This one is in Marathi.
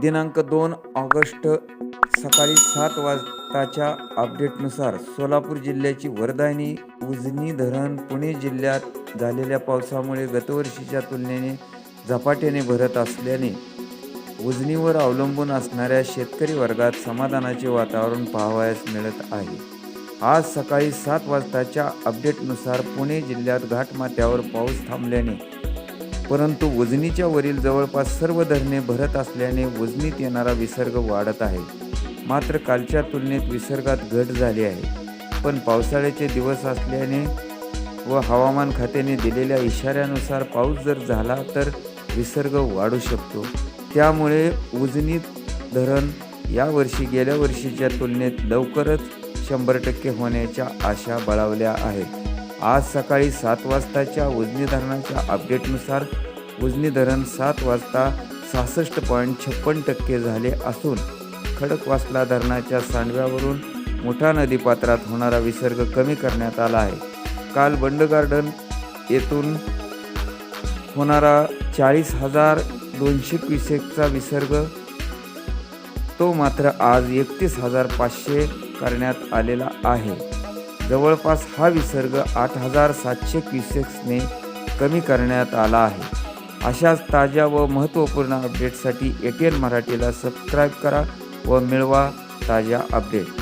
दिनांक दोन ऑगस्ट सकाळी सात वाजताच्या अपडेटनुसार सोलापूर जिल्ह्याची वरदायनी उजनी धरण पुणे जिल्ह्यात झालेल्या पावसामुळे गतवर्षीच्या तुलनेने झपाट्याने भरत असल्याने उजनीवर अवलंबून असणाऱ्या शेतकरी वर्गात समाधानाचे वातावरण पाहावयास मिळत आहे. आज सकाळी सात वाजताच्या अपडेटनुसार पुणे जिल्ह्यात घाटमाथ्यावर पाऊस थांबल्याने परंतु उजनीच्या वरील जवळपास सर्व धरणे भरत असल्याने उजनीत येणारा विसर्ग वाढत आहे. मात्र कालच्या तुलनेत विसर्गात घट झाली आहे. पण पावसाळ्याचे दिवस असल्याने व हवामान खात्याने दिलेल्या इशाऱ्यानुसार पाऊस जर झाला तर विसर्ग वाढू शकतो. त्यामुळे उजनीत धरण यावर्षी गेल्या वर्षीच्या तुलनेत लवकरच शंभर टक्के होण्याच्या आशा बळावल्या आहेत. आज सकाळी सात वाजताच्या उजनी धरणाच्या अपडेटनुसार उजनी धरण सात वाजता सहासष्ट पॉईंट छप्पन टक्के झाले असून खडकवासला धरणाच्या सांडव्यावरून मोठा नदीपात्रात होणारा विसर्ग कमी करण्यात आला आहे. काल बंड गार्डन येथून होणारा चाळीस हजार दोनशे क्युसेकचा विसर्ग तो मात्र आज एकतीस हजार पाचशे करण्यात आलेला आहे. जवळपास हा विसर्ग आठ हजार सातशे क्युसेक्सने कमी करण्यात आला आहे. अशाच ताज्या व महत्त्वपूर्ण अपडेटसाठी ए टी एन मराठीला सबस्क्राईब करा व मिळवा ताज्या अपडेट